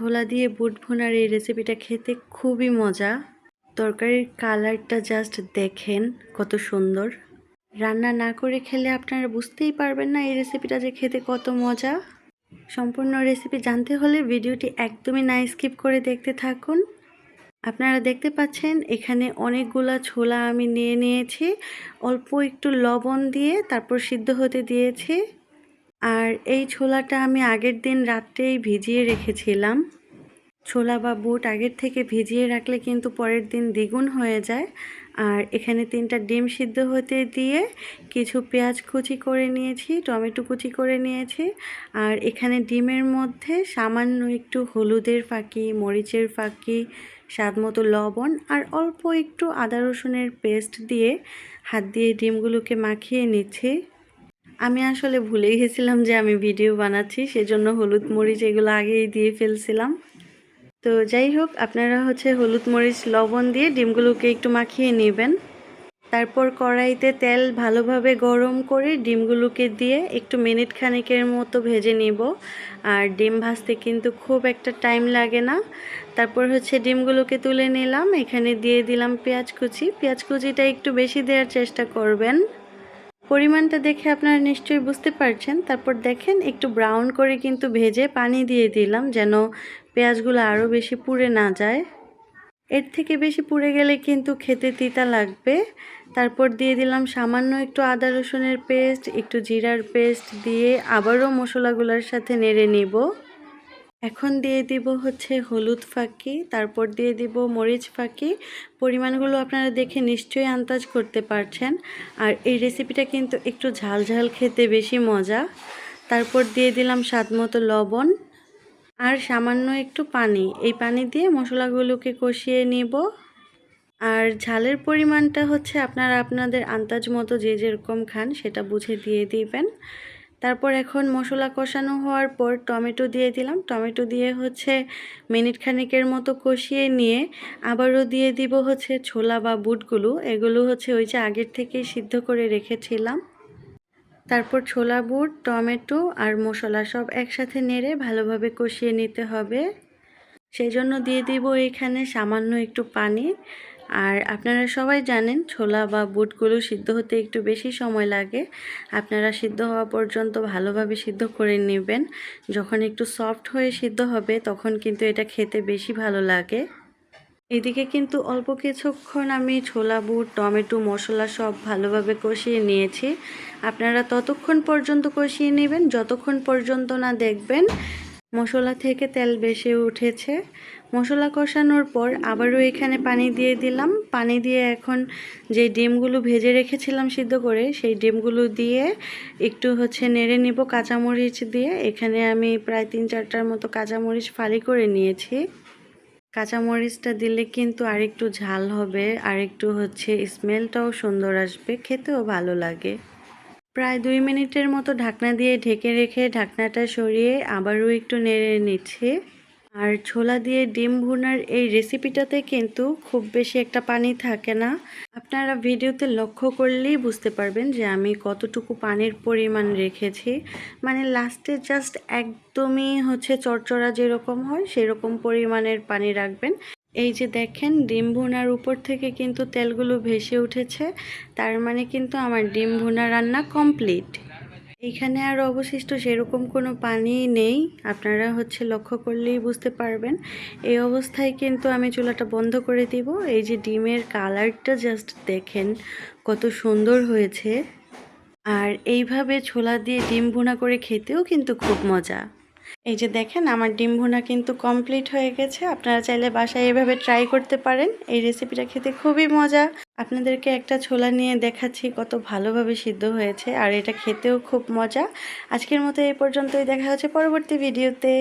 ছোলা দিয়ে বুট ভুনার এই রেসিপিটা খেতে খুবই মজা। তরকারির কালারটা জাস্ট দেখেন কত সুন্দর। রান্না না করে খেলে আপনারা বুঝতেই পারবেন না এই রেসিপিটা যে খেতে কত মজা। সম্পূর্ণ রেসিপি জানতে হলে ভিডিওটি একদমই না স্কিপ করে দেখতে থাকুন। আপনারা দেখতে পাচ্ছেন এখানে অনেকগুলা ছোলা আমি নিয়ে নিয়েছি। অল্প একটু লবণ দিয়ে তারপর সিদ্ধ হতে দিয়েছি। আর এই ছোলাটা আমি আগের দিন রাত্রেই ভিজিয়ে রেখেছিলাম। ছোলা বা বুট আগের থেকে ভিজিয়ে রাখলে কিন্তু পরের দিন দ্বিগুণ হয়ে যায়। আর এখানে তিনটা ডিম সিদ্ধ হতে দিয়ে কিছু পেঁয়াজ কুচি করে নিয়েছি, টমেটো কুচি করে নিয়েছি। আর এখানে ডিমের মধ্যে সামান্য একটু হলুদের ফাঁকি, মরিচের ফাঁকি, স্বাদ মতো লবণ আর অল্প একটু আদা রসুনের পেস্ট দিয়ে হাত দিয়ে ডিমগুলোকে মাখিয়ে নিচ্ছি। আমি আসলে ভুলে গেছিলাম যে আমি ভিডিও বানাচ্ছি, সেজন্য হলুদ মরিচ এগুলো আগেই দিয়ে ফেলছিলাম। তো যাই হোক, আপনারা হচ্ছে হলুদ মরিচ, লবণ দিয়ে ডিমগুলোকে একটু মাখিয়ে নেবেন। তারপর কড়াইতে তেল ভালোভাবে গরম করে ডিমগুলোকে দিয়ে একটু মিনিট খানেকের মতো ভেজে নিব। আর ডিম ভাজতে কিন্তু খুব একটা টাইম লাগে না। তারপর হচ্ছে ডিমগুলোকে তুলে নিলাম। এখানে দিয়ে দিলাম পেঁয়াজ কুচি। পেঁয়াজ কুচিটা একটু বেশি দেওয়ার চেষ্টা করবেন। পরিমাণটা দেখে আপনারা নিশ্চয়ই বুঝতে পারছেন। তারপর দেখেন একটু ব্রাউন করে কিন্তু ভেজে পানি দিয়ে দিলাম যেন পেঁয়াজগুলো আরও বেশি পুড়ে না যায়। এর থেকে বেশি পুড়ে গেলে কিন্তু খেতে তিতা লাগবে। তারপর দিয়ে দিলাম সামান্য একটু আদা রসুনের পেস্ট, একটু জিরার পেস্ট দিয়ে আবারও মশলাগুলোর সাথে নেড়ে নিব। এখন দিয়ে দিব হচ্ছে হলুদ ফাঁকি, তারপর দিয়ে দিব মরিচ ফাঁকি। পরিমাণগুলো আপনারা দেখে নিশ্চয়ই আন্দাজ করতে পারছেন। আর এই রেসিপিটা কিন্তু একটু ঝাল ঝাল খেতে বেশি মজা। তারপর দিয়ে দিলাম স্বাদ মতো লবণ আর সামান্য একটু পানি। এই পানি দিয়ে মশলাগুলোকে কষিয়ে নিব। আর ঝালের পরিমাণটা হচ্ছে আপনারা আপনাদের আন্দাজ মতো যে যেরকম খান সেটা বুঝে দিয়ে দিবেন। তারপর এখন মশলা কষানো হওয়ার পর টমেটো দিয়ে দিলাম। টমেটো দিয়ে হচ্ছে মিনিট খানিকের মতো কষিয়ে নিয়ে আবারও দিয়ে দিব হচ্ছে ছোলা বা বুটগুলো। এগুলো হচ্ছে ওই যে আগের থেকেই সিদ্ধ করে রেখেছিলাম। তারপর ছোলা, বুট, টমেটো আর মশলা সব একসাথে নেড়ে ভালোভাবে কষিয়ে নিতে হবে। সেই জন্য দিয়ে দিব এখানে সামান্য একটু পানি। আর আপনারা সবাই জানেন ছোলা বা বুটগুলো সিদ্ধ হতে একটু বেশি সময় লাগে। আপনারা সিদ্ধ হওয়া পর্যন্ত ভালোভাবে সিদ্ধ করে নেবেন। যখন একটু সফট হয়ে সিদ্ধ হবে, তখন কিন্তু এটা খেতে বেশি ভালো লাগে। এদিকে কিন্তু অল্প কিছুক্ষণ আমি ছোলা, বুট, টমেটো, মশলা সব ভালোভাবে কষিয়ে নিয়েছি। আপনারা ততক্ষণ পর্যন্ত কষিয়ে নেবেন, যতক্ষণ পর্যন্ত না দেখবেন মশলা থেকে তেল বেশি উঠেছে। মশলা কষানোর পর আবারও এখানে পানি দিয়ে দিলাম। পানি দিয়ে এখন যে ডিমগুলো ভেজে রেখেছিলাম সিদ্ধ করে, সেই ডিমগুলো দিয়ে একটু হচ্ছে নেড়ে নিব কাঁচামরিচ দিয়ে। এখানে আমি প্রায় তিন চারটার মতো কাঁচামরিচ ফালি করে নিয়েছি। কাঁচামরিচটা দিলে কিন্তু আরেকটু ঝাল হবে আর একটু হচ্ছে স্মেলটাও সুন্দর আসবে, খেতেও ভালো লাগে। প্রায় দুই মিনিটের মতো ঢাকনা দিয়ে ঢেকে রেখে ঢাকনাটা সরিয়ে আবারও একটু নেড়ে নিচ্ছে। আর ছোলা দিয়ে ডিম ভুনার এই রেসিপিটাতে কিন্তু খুব বেশি একটা পানি থাকে না। আপনারা ভিডিওতে লক্ষ্য করলেই বুঝতে পারবেন যে আমি কতটুকু পানির পরিমাণ রেখেছি। মানে লাস্টে জাস্ট একদমই হচ্ছে চরচড়া যেরকম হয়, সেরকম পরিমাণের পানি রাখবেন। এই যে দেখেন, ডিম ভুনার উপর থেকে কিন্তু তেলগুলো ভেসে উঠেছে, তার মানে কিন্তু আমার ডিম ভুনা রান্না কমপ্লিট। এখানে আর অবশিষ্ট সেরকম কোনো পানি নেই, আপনারা হচ্ছে লক্ষ্য করলেই বুঝতে পারবেন। এই অবস্থায় কিন্তু আমি চুলাটা বন্ধ করে দিব, এই যে ডিমের কালারটা জাস্ট দেখেন কত সুন্দর হয়েছে। আর এইভাবে ছোলা দিয়ে ডিম ভুনা করে খেতেও কিন্তু খুব মজা। এই যে দেখেন, আমার ডিম ভুনা কিন্তু কমপ্লিট হয়ে গেছে। আপনারা চাইলে বাসায় এভাবে ট্রাই করতে পারেন। এই রেসিপিটা খেতে খুবই মজা। আপনাদেরকে একটা ছোলা নিয়ে দেখাচ্ছি, কত ভালোভাবে সিদ্ধ হয়েছে। আর এটা খেতেও খুব মজা। আজকের মতো এই পর্যন্তই। দেখা হচ্ছে পরবর্তী ভিডিওতে